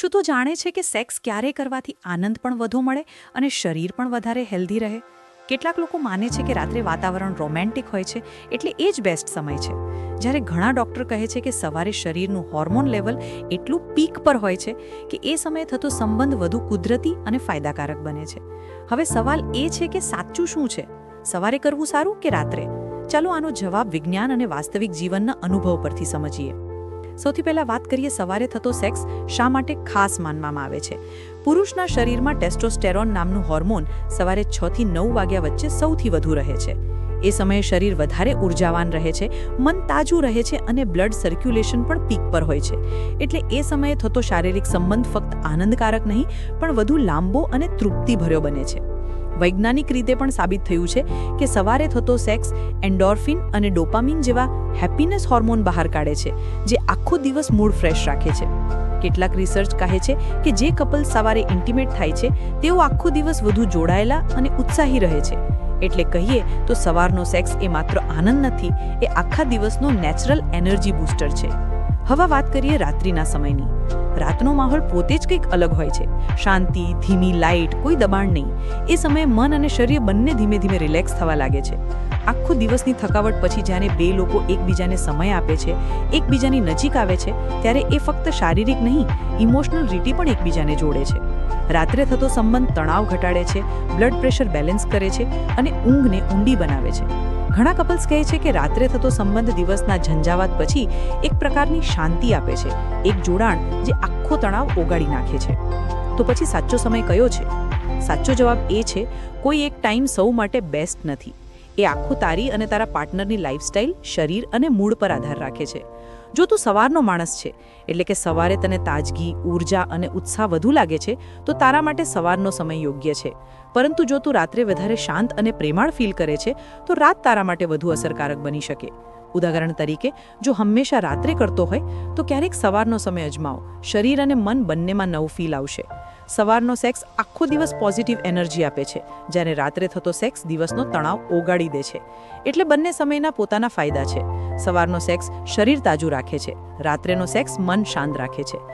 શું તું જાણે છે કે સેક્સ ક્યારે કરવાથી આનંદ પણ વધુ મળે અને શરીર પણ વધારે હેલ્ધી રહે? કેટલાક લોકો માને છે કે રાત્રે વાતાવરણ રોમેન્ટિક હોય છે, એટલે એ જ બેસ્ટ સમય છે. જ્યારે ઘણા ડૉક્ટર કહે છે કે સવારે શરીરનું હોર્મોન લેવલ એટલું પીક પર હોય છે કે એ સમયે થતો સંબંધ વધુ કુદરતી અને ફાયદાકારક બને છે. હવે સવાલ એ છે કે સાચું શું છે? સવારે કરવું સારું કે રાત્રે? ચાલો આનો જવાબ વિજ્ઞાન અને વાસ્તવિક જીવનના અનુભવ પરથી સમજીએ. સૌથી પહેલા વાત કરીએ સવારે થતો સેક્સ શા માટે ખાસ માનવામાં આવે છે? પુરુષના શરીરમાં ટેસ્ટોસ્ટેરોન નામનું હોર્મોન સવારે છ થી નવ વાગ્યા વચ્ચે સૌથી વધુ રહે છે. એ સમયે શરીર વધારે ઉર્જાવાન રહે છે, મન તાજું રહે છે અને બ્લડ સર્ક્યુલેશન પણ પીક પર હોય છે. એટલે એ સમયે થતો શારીરિક સંબંધ ફક્ત આનંદકારક નહીં, પણ વધુ લાંબો અને તૃપ્તિભર્યો બને છે. વૈજ્ઞાનિક રીતે પણ સાબિત થયું છે કે સવારે થતો સેક્સ એન્ડોર્ફિન અને ડોપામિન જેવા હેપીનેસ હોર્મોન બહાર કાઢે છે, જે આખો દિવસ મૂડ ફ્રેશ રાખે છે. કેટલાક રિસર્ચ કહે છે કે જે કપલ સવારે ઇન્ટિમેટ થાય છે, તેઓ આખો દિવસ વધુ જોડાયેલા અને ઉત્સાહી રહે છે. એટલે કહીએ તો સવારનો સેક્સ એ માત્ર આનંદ નથી, એ આખા દિવસનો નેચરલ એનર્જી બૂસ્ટર છે. હવે વાત કરીએ રાત્રિના સમયની. રાતનો માહોલ પોતે જ કંઈક અલગ હોય છે. શાંતિ, ધીમી લાઇટ, કોઈ દબાણ નહીં. એ સમયે મન અને શરીર બંને ધીમે ધીમે રિલેક્સ થવા લાગે છે. આખો દિવસની થકાવટ પછી જ્યારે બે લોકો એકબીજાને સમય આપે છે, એકબીજાની નજીક આવે છે, ત્યારે એ ફક્ત શારીરિક નહીં, ઇમોશનલ રીતિ પણ એકબીજાને જોડે છે. રાત્રે થતો સંબંધ તણાવ ઘટાડે છે, બ્લડ પ્રેશર બેલેન્સ કરે છે અને ઊંઘને ઊંડી બનાવે છે. ઘણા કપલ્સ કહે છે કે રાત્રે થતો સંબંધ દિવસના ઝંઝાવાત પછી એક પ્રકારની શાંતિ આપે છે, એક જોડાણ જે આખો તણાવ ઓગાળી નાખે છે. તો પછી સાચો સમય કયો છે? સાચો જવાબ એ છે, કોઈ એક ટાઈમ સૌ માટે બેસ્ટ નથી. એ આખું તારી અને તારા પાર્ટનરની લાઇફસ્ટાઇલ, શરીર અને મૂડ પર આધાર રાખે છે. જો તું સવારનો માણસ છે, એટલે કે સવારે તને તાજગી ઊર્જા અને ઉત્સાહ વધુ લાગે છે, તો તારા માટે સવારનો સમય યોગ્ય છે. પરંતુ જો તું રાત્રે વધારે શાંત અને પ્રેમાળ ફીલ કરે છે, તો રાત તારા માટે વધુ અસરકારક બની શકે. ઉદાહરણ તરીકે, જો હંમેશા રાત્રે કરતો હોય, તો ક્યારેક સવારનો સમય અજમાવો. શરીર અને મન બંનેમાં નવું ફીલ આવશે. સવારનો સેક્સ આખો દિવસ પોઝિટિવ એનર્જી આપે છે, જ્યારે રાત્રે થતો સેક્સ દિવસનો તણાવ ઓગાળી દે છે. એટલે બંને સમયના પોતાના ફાયદા છે. સવારનો સેક્સ શરીર તાજું રાખે છે. રાત્રેનો સેક્સ મન શાંત રાખે છે.